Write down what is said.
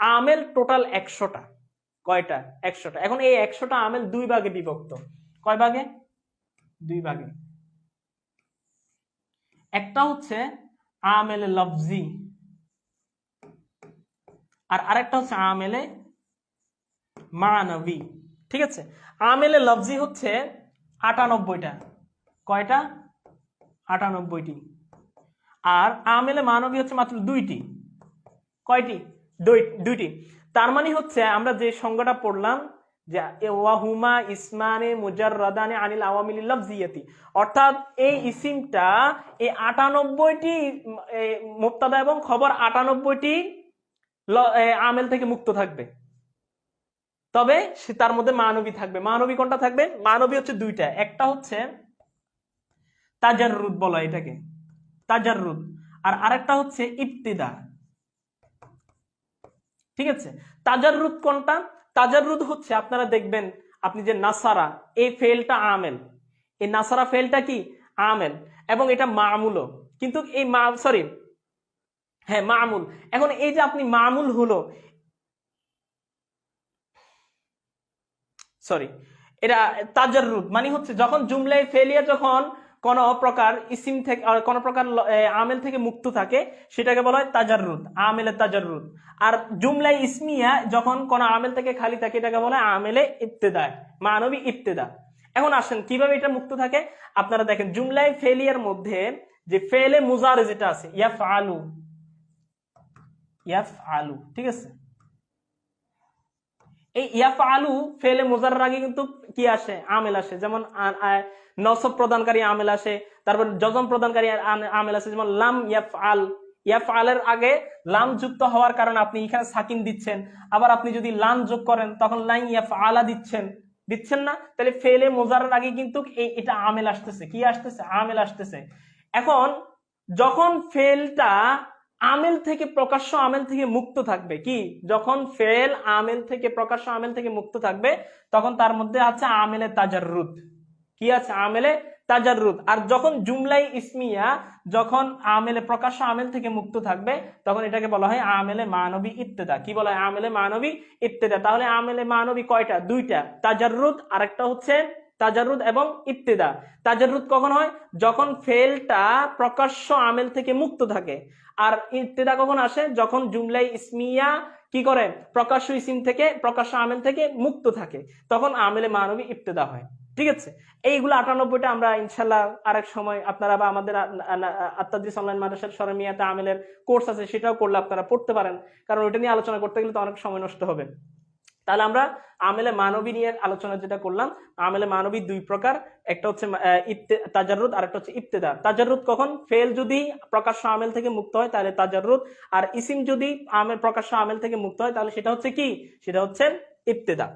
আমেল টোটাল একশোটা। কয়টা? একশোটা। এখন এই একশোটা আমেল দুই ভাগে বিভক্ত। কয় ভাগে? দুই ভাগে। একটা হচ্ছে আমেলে লফজি, আর আরেকটা হচ্ছে আমেলে মানবী ঠিক আছে? আমেলে লফজি হচ্ছে আটানব্বইটা। কয়টা? আটানব্বইটি। আর আমেলে মানবী হচ্ছে মাত্র দুইটি। কয়টি? দুইটি। তার মানে হচ্ছে আমরা যে সংজ্ঞাটা পড়লাম যে ওয়াহুমা ইসমানে মুজাররাদানে আনিল আওয়ামিল লফজিয়াতি। অর্থাৎ এই ইসিমটা এই আটানব্বইটি মুক্তাদা এবং খবর আটানব্বইটি আমেল থেকে মুক্ত থাকবে। তবে সে তার মধ্যে মানবী থাকবে। মানবী কোনটা থাকবে? মানবী হচ্ছে দুইটা। একটা হচ্ছে তাজাররুদ বলা এটাকে। তাজাররুদ। আর আরেকটা হচ্ছে ইবতিদা। ঠিক আছে? তাজাররুদ কোনটা? তাজাররুদ হচ্ছে, আপনারা দেখবেন, আপনি যে নাসারা, এই ফেলটা আমেল। এই নাসারা ফেলটা কি? আমেল। এবং এটা মামুলও। কিন্তু এই মা, সরি হ্যাঁ মামুল। এখন এই যে আপনি মামুল হলো, সরি, এটা তাজাররুদ মানে হচ্ছে যখন জুমলাই ফেলিয়া যখন কোন প্রকার ইসিম থেকে কোন প্রকার আমেল থেকে মুক্ত থাকে, সেটাকে বলা হয় তাজাররুদ আমেলে তাজাররুদ। আর জুমলাই ইসমিয়া যখন কোন আমেল থেকে খালি থাকে, এটাকে বলা হয় আমেলে ইবতেদায় মানবী ইবতেদা। এখন আসেন, কীভাবে এটা মুক্ত থাকে? আপনারা দেখেন জুমলাই ফেলিয়ার মধ্যে যে ফেলে মুজারে যেটা আছে ইয়াফ আলু ইয়াফ আলু ঠিক আছে? এই ইয়াফ আলু ফেলে মোজার আগে কিন্তু কি আসে? আমেল আসে। যেমন নসব প্রদানকারী আমেল আসে, তারপর জজম প্রদানকারী আমেল আসে, যেমন লাম ইয়াফ আল ইয়াফ আলের আগে লাম যুক্ত হওয়ার কারণে আপনি এখানে সাকিন দিচ্ছেন। আবার আপনি যদি লাম যোগ করেন, তখন লাইন ইয়াফ আলা দিচ্ছেন। দিচ্ছেন না? তাহলে ফেলে মোজার আগে কিন্তু এটা আমেল আসতেছে। কি আসতেছে? আমেল আসতেছে। এখন যখন ফেলটা আমেল থেকে প্রকাশ্য আমেল থেকে মুক্ত থাকবে কি? যখন ফেল আমেল থেকে প্রকাশ্য আমেল থেকে মুক্ত থাকবে, তখন তার মধ্যে আছে আমেলে তাজাররুদ। কি আছে? আমেলে তাজাররুদ। আর যখন জুমলাই ইসমিয়া যখন আমেলে প্রকাশ্য আমেল থেকে মুক্ত থাকবে, তখন এটাকে বলা হয় আমেলে মানবী ইত্তেদা কি বলা হয়? আমেলে মানবী ইত্তেদা তাহলে আমেলে মানবী কয়টা? দুইটা। তাজার তাজাররুদ আরেকটা হচ্ছে তাজাররুদ এবং ইত্তেদা তাজাররুদ কখন হয়? যখন ফেলটা প্রকাশ্য আমেল থেকে মুক্ত থাকে। আর ইত্তেদা কখন আসে? যখন জুমলাই ইসমিয়া কি করে? প্রকাশ্য ইসিম থেকে, প্রকাশ্য আমেল থেকে মুক্ত থাকে। তখন আমেলে মানবী ইবতেদা হয়। ঠিক আছে? এইগুলো আটানব্বইটা আমরা ইনশাল্লাহ আরেক সময় আপনারা বা আমাদের আত্মাদিস অনলাইন মাদ্রাসার সরমিয়াতে আমেলের কোর্স আছে, সেটাও করলে আপনারা পড়তে পারেন। কারণ ওইটা নিয়ে আলোচনা করতে গেলে তো অনেক সময় নষ্ট হবে। তাহলে আমরা আমেলে মানবী নিয়ে আলোচনা যেটা করলাম, আমেলে মানবী দুই প্রকার, একটা হচ্ছে তাজারুদ আর একটা হচ্ছে ইফতেদার তাজারুদ কখন? ফেল যদি প্রকাশ্য আমেল থেকে মুক্ত হয়, তাহলে তাজারুদ। আর ইসিম যদি আমেল প্রকাশ্য আমেল থেকে মুক্ত হয়, তাহলে সেটা হচ্ছে কি? সেটা হচ্ছে ইবতেদা।